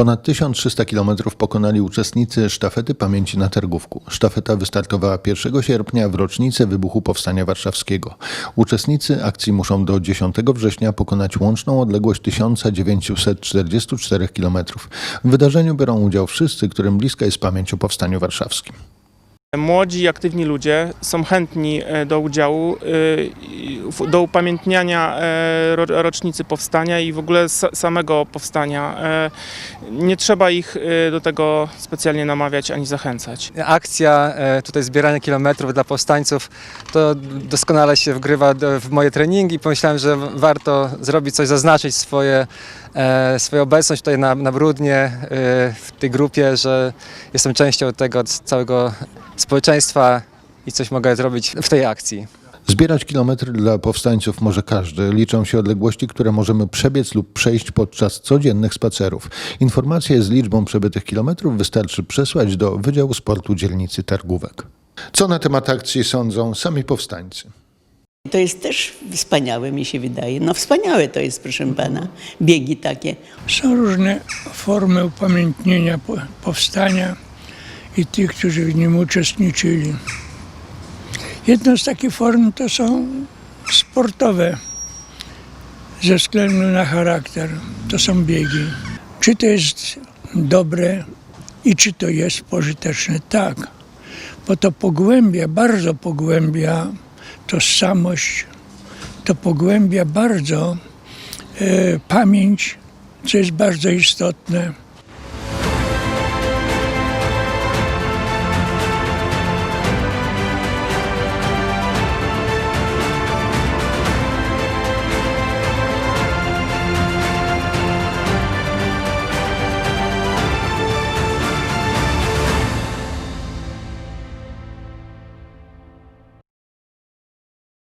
Ponad 1300 km pokonali uczestnicy sztafety pamięci na Targówku. Sztafeta wystartowała 1 sierpnia w rocznicę wybuchu Powstania Warszawskiego. Uczestnicy akcji muszą do 10 września pokonać łączną odległość 1944 km. W wydarzeniu biorą udział wszyscy, którym bliska jest pamięć o Powstaniu Warszawskim. Młodzi, aktywni ludzie są chętni e, do udziału, e, do upamiętniania e, ro- rocznicy powstania i w ogóle sa- samego powstania. Nie trzeba ich do tego specjalnie namawiać ani zachęcać. Akcja, tutaj zbieranie kilometrów dla powstańców, to doskonale się wgrywa w moje treningi. Pomyślałem, że warto zrobić coś, zaznaczyć swoje, swoją obecność tutaj na, na Brudnie, w tej grupie, że jestem częścią tego całego społeczeństwa i coś mogę zrobić w tej akcji. Zbierać kilometry dla powstańców może każdy. Liczą się odległości, które możemy przebiec lub przejść podczas codziennych spacerów. Informacje z liczbą przebytych kilometrów wystarczy przesłać do Wydziału Sportu Dzielnicy Targówek. Co na temat akcji sądzą sami powstańcy? To jest też wspaniałe, mi się wydaje. No wspaniałe to jest, proszę pana, biegi takie. Są różne formy upamiętnienia po- powstania i tych, którzy w nim uczestniczyli. Jedną z takich form to są sportowe, ze względu na charakter. To są biegi. Czy to jest dobre i czy to jest pożyteczne? Tak, bo to pogłębia, bardzo pogłębia tożsamość, to pogłębia bardzo e, pamięć, co jest bardzo istotne.